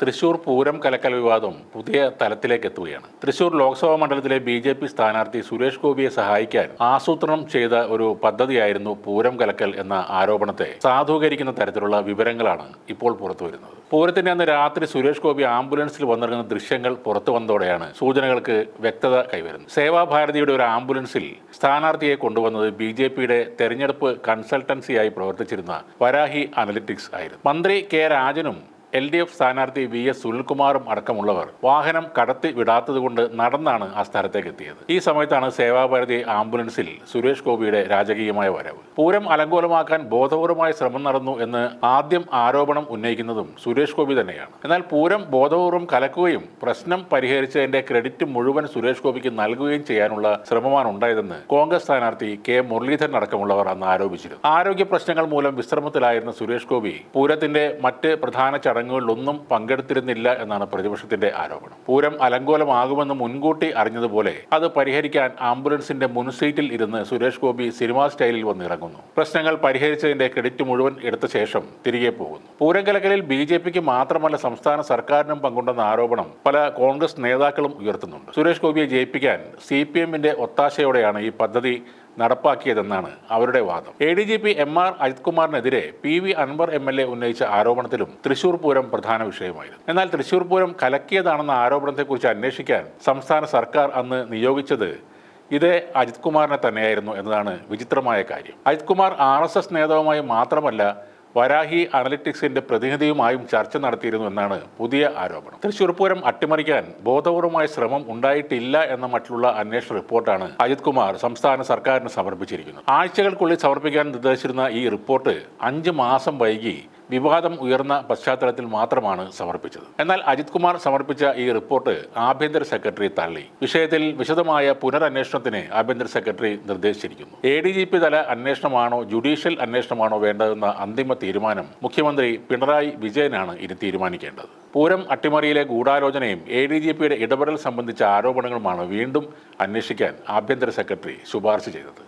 തൃശൂർ പൂരം കലക്കൽ വിവാദം പുതിയ തലത്തിലേക്ക് എത്തുകയാണ്. തൃശൂർ ലോക്സഭാ മണ്ഡലത്തിലെ ബി ജെ പി സ്ഥാനാർത്ഥി സുരേഷ് ഗോപിയെ സഹായിക്കാൻ ആസൂത്രണം ചെയ്ത ഒരു പദ്ധതിയായിരുന്നു പൂരം കലക്കൽ എന്ന ആരോപണത്തെ സാധൂകരിക്കുന്ന തരത്തിലുള്ള വിവരങ്ങളാണ് ഇപ്പോൾ പുറത്തു വരുന്നത്. പൂരത്തിന്റെ അന്ന് രാത്രി സുരേഷ് ഗോപി ആംബുലൻസിൽ വന്നിറങ്ങുന്ന ദൃശ്യങ്ങൾ പുറത്തു വന്നതോടെയാണ് സൂചനകൾക്ക് വ്യക്തത കൈവരുന്നത്. സേവാഭാരതിയുടെ ഒരു ആംബുലൻസിൽ സ്ഥാനാർത്ഥിയെ കൊണ്ടുവന്നത് ബി ജെ പിയുടെ തെരഞ്ഞെടുപ്പ് കൺസൾട്ടൻസിയായി പ്രവർത്തിച്ചിരുന്ന വരാഹി അനലിറ്റിക്സ് ആയിരുന്നു. മന്ത്രി കെ രാജനും എൽ ഡി എഫ് സ്ഥാനാർത്ഥി വി എസ് സുനിൽകുമാറും അടക്കമുള്ളവർ വാഹനം കടത്തി വിടാത്തതുകൊണ്ട് നടന്നാണ് ആ സ്ഥലത്തേക്ക് എത്തിയത്. ഈ സമയത്താണ് സേവാഭാരതി ആംബുലൻസിൽ സുരേഷ് ഗോപിയുടെ രാജകീയമായ വരവ്. പൂരം അലങ്കോലമാക്കാൻ ബോധപൂർവമായ ശ്രമം നടന്നു എന്ന് ആദ്യം ആരോപണം ഉന്നയിക്കുന്നതും സുരേഷ് ഗോപി തന്നെയാണ്. എന്നാൽ പൂരം ബോധപൂർവം കലക്കുകയും പ്രശ്നം പരിഹരിച്ചതിന്റെ ക്രെഡിറ്റ് മുഴുവൻ സുരേഷ് ഗോപിക്ക് നൽകുകയും ചെയ്യാനുള്ള ശ്രമമാണ് ഉണ്ടായതെന്ന് കോൺഗ്രസ് സ്ഥാനാർത്ഥി കെ മുരളീധരൻ അടക്കമുള്ളവർ അന്ന് ആരോപിച്ചിരുന്നു. ആരോഗ്യ പ്രശ്നങ്ങൾ മൂലം വിശ്രമത്തിലായിരുന്ന സുരേഷ് ഗോപി പൂരത്തിന്റെ മറ്റ് പ്രധാന ചടങ്ങുകളിലൊന്നും പങ്കെടുത്തിരുന്നില്ല എന്നാണ് പ്രതിപക്ഷത്തിന്റെ ആരോപണം. പൂരം അലങ്കോലമാകുമെന്ന് മുൻകൂട്ടി അറിഞ്ഞതുപോലെ അത് പരിഹരിക്കാൻ ആംബുലൻസിന്റെ മുൻസീറ്റിൽ ഇരുന്ന് സുരേഷ് ഗോപി സിനിമാ സ്റ്റൈലിൽ വന്നിറങ്ങുന്നു. പ്രശ്നങ്ങൾ പരിഹരിച്ചതിന്റെ ക്രെഡിറ്റ് മുഴുവൻ എടുത്ത ശേഷം തിരികെ പോകുന്നു. പൂരം കലക്കലിൽ ബി ജെ പിക്ക് മാത്രമല്ല സംസ്ഥാന സർക്കാരിനും പങ്കുണ്ടെന്ന ആരോപണം പല കോൺഗ്രസ് നേതാക്കളും ഉയർത്തുന്നുണ്ട്. സുരേഷ് ഗോപിയെ ജയിപ്പിക്കാൻ സി പി എമ്മിന്റെ ഒത്താശയോടെയാണ് ഈ പദ്ധതി നടപ്പാക്കിയതെന്നാണ് അവരുടെ വാദം. A D G P M R Ajith കുമാറിനെതിരെ P V Anvar M L A ഉന്നയിച്ച ആരോപണത്തിലും തൃശൂർ പൂരം പ്രധാന വിഷയമായിരുന്നു. എന്നാൽ തൃശൂർ പൂരം കലക്കിയതാണെന്ന ആരോപണത്തെക്കുറിച്ച് അന്വേഷിക്കാൻ സംസ്ഥാന സർക്കാർ അന്ന് നിയോഗിച്ചത് ഇതേ അജിത് കുമാറിനെ തന്നെയായിരുന്നു എന്നതാണ് വിചിത്രമായ കാര്യം. Ajith Kumar R S S നേതാവുമായി മാത്രമല്ല വരാഹി അനലിറ്റിക്സിന്റെ പ്രതിനിധിയുമായും ചർച്ച നടത്തിയിരുന്നു എന്നാണ് പുതിയ ആരോപണം. തൃശൂർ പൂരം അട്ടിമറിക്കാൻ ബോധപൂർവമായ ശ്രമം ഉണ്ടായിട്ടില്ല എന്ന മറ്റുള്ള അന്വേഷണ റിപ്പോർട്ടാണ് അജിത് കുമാർ സംസ്ഥാന സർക്കാരിന് സമർപ്പിച്ചിരിക്കുന്നത്. ആഴ്ചകൾക്കുള്ളിൽ സമർപ്പിക്കാൻ നിർദ്ദേശിച്ചിരുന്ന ഈ റിപ്പോർട്ട് അഞ്ച് മാസം വൈകി വിവാദം ഉയർന്ന പശ്ചാത്തലത്തിൽ മാത്രമാണ് സമർപ്പിച്ചത്. എന്നാൽ അജിത് കുമാർ സമർപ്പിച്ച ഈ റിപ്പോർട്ട് ആഭ്യന്തര സെക്രട്ടറി തള്ളി. വിഷയത്തിൽ വിശദമായ പുനരന്വേഷണത്തിന് ആഭ്യന്തര സെക്രട്ടറി നിർദ്ദേശിച്ചിരിക്കുന്നു. എ ഡി ജി പി തല അന്വേഷണമാണോ ജുഡീഷ്യൽ അന്വേഷണമാണോ വേണ്ടതെന്ന അന്തിമ തീരുമാനം മുഖ്യമന്ത്രി പിണറായി വിജയനാണ് ഇനി തീരുമാനിക്കേണ്ടത്. പൂരം അട്ടിമറിയിലെ ഗൂഢാലോചനയും എ ഡി ജി പിയുടെ ഇടപെടൽ സംബന്ധിച്ച ആരോപണങ്ങളുമാണ് വീണ്ടും അന്വേഷിക്കാൻ ആഭ്യന്തര സെക്രട്ടറി ശുപാർശ ചെയ്തത്.